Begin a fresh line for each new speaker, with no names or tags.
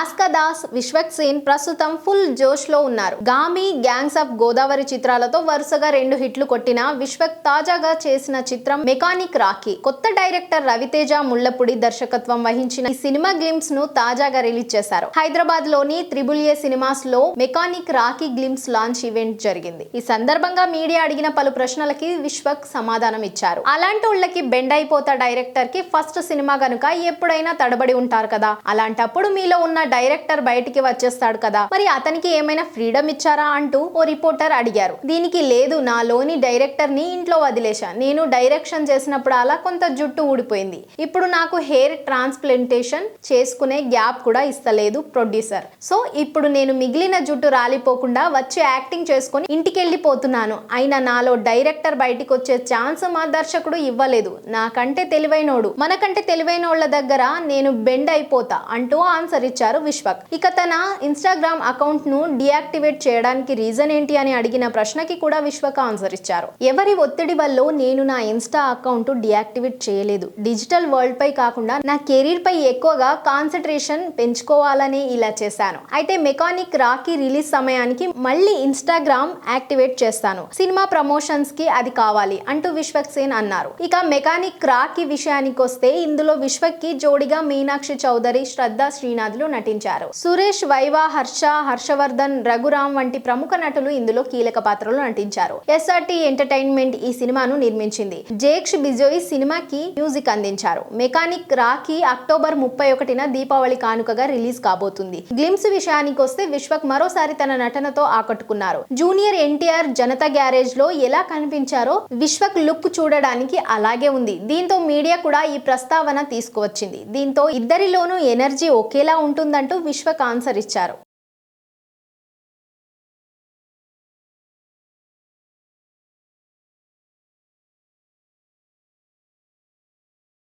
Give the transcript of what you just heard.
భాస్కర్ దాస్ విశ్వక్ సేన్ ప్రస్తుతం ఫుల్ జోష్లో ఉన్నారు. Gaami gangs of Godavari చిత్రాలతో వరుసగా రెండు హిట్లు కొట్టిన విశ్వక్ తాజాగా చేసిన చిత్రం మెకానిక్ రాఖీ. కొత్త డైరెక్టర్ రవితేజ ముళ్ళపూడి దర్శకత్వం వహించిన ఈ సినిమా గ్లిమ్స్ను తాజాగా రిలీజ్ చేశారు. హైదరాబాద్లోని త్రిబుల్ ఏ సినిమాస్లో mechanic Rocky glimpse launch event జరిగింది. ఈ సందర్భంగా మీడియా అడిగిన పలు ప్రశ్నలకి విశ్వక్ సమాధానం ఇచ్చారు. అలాంటి వాళ్ళకి బెండ్ అయిపోతా డైరెక్టర్కి ఫస్ట్ సినిమా గనుక ఎప్పుడైనా తడబడి ఉంటారు కదా. అలాంటప్పుడు మీలో ఉన్న డైరెక్టర్ బయటికి వచ్చేస్తాడు కదా. మరి అతనికి ఏమైనా ఫ్రీడమ్ ఇచ్చారా అంటూ ఓ రిపోర్టర్ అడిగారు. దీనికి లేదు నాలోని డైరెక్టర్ని ఇంట్లో వదిలేశా. నేను డైరెక్షన్ చేసినప్పుడు అలా కొంత జుట్టు ఊడిపోయింది. ఇప్పుడు నాకు హెయిర్ ట్రాన్స్ప్లాంటేషన్ చేసుకునే గ్యాప్ కూడా ఇస్తలేదు ప్రొడ్యూసర్. సో ఇప్పుడు నేను మిగిలిన జుట్టు రాలిపోకుండా వచ్చి యాక్టింగ్ చేసుకుని ఇంటికి వెళ్ళిపోతున్నాను అయినా నాలో డైరెక్టర్ బయటికి వచ్చే ఛాన్స్ మా దర్శకుడు ఇవ్వలేదు. నాకంటే తెలివైనోడు. మనకంటే తెలివైన వాళ్ళ దగ్గర నేను బెండ్ అయిపోతా అంటూ ఆన్సర్ ఇచ్చారు విశ్వక్. ఇక తన ఇన్స్టాగ్రామ్ అకౌంట్ను డియాక్టివేట్ చేయడానికి రీజన్ ఏంటి అని అడిగిన ప్రశ్నకి కూడా విశ్వక్ ఆన్సర్ ఇచ్చారు. ఎవరి ఒత్తిడి వల్ల నేను నా ఇన్స్టా అకౌంట్ డియాక్టివేట్ చేయలేదు. డిజిటల్ వరల్డ్ పై కాకుండా నా కెరీర్ పై ఎక్కువగా కాన్సన్ట్రేషన్ పెంచుకోవాలని ఇలా చేశాను. అయితే మెకానిక్ రాకీ రిలీజ్ సమయానికి మళ్ళీ ఇన్స్టాగ్రామ్ యాక్టివేట్ చేస్తాను. సినిమా ప్రమోషన్స్కి అది కావాలి అంటూ విశ్వక్ సేన్ అన్నారు. ఇక మెకానిక్ రాకీ విషయానికి వస్తే ఇందులో విశ్వక్కి జోడిగా మీనాక్షి చౌదరి శ్రద్ధ శ్రీనాథ్లు నటించారు సురేష్ వైవా హర్ష హర్షవర్ధన్ రఘురామ్ వంటి ప్రముఖ నటులు ఇందులో కీలక పాత్రలు నటించారు. ఎస్ఆర్టి ఎంటర్టైన్మెంట్ ఈ సినిమాను నిర్మించింది. జేక్ష్ బిజోయ్ సినిమాకి మ్యూజిక్ అందించారు. మెకానిక్ రాఖీ అక్టోబర్ ముప్పై ఒకటిన దీపావళి కానుకగా రిలీజ్ కాబోతుంది. గ్లిమ్స్ విషయానికి వస్తే విశ్వక్ మరోసారి తన నటనతో ఆకట్టుకున్నారు. జూనియర్ ఎన్టీఆర్ జనతా గ్యారేజ్లో ఎలా కనిపించారో విశ్వక్ లుక్ చూడడానికి అలాగే ఉంది. దీంతో మీడియా కూడా ఈ ప్రస్తావన తీసుకువచ్చింది. దీంతో ఇద్దరిలోనూ ఎనర్జీ ఒకేలా ఉంటుందని విశ్వక్ ఆన్సర్ ఇచ్చారు.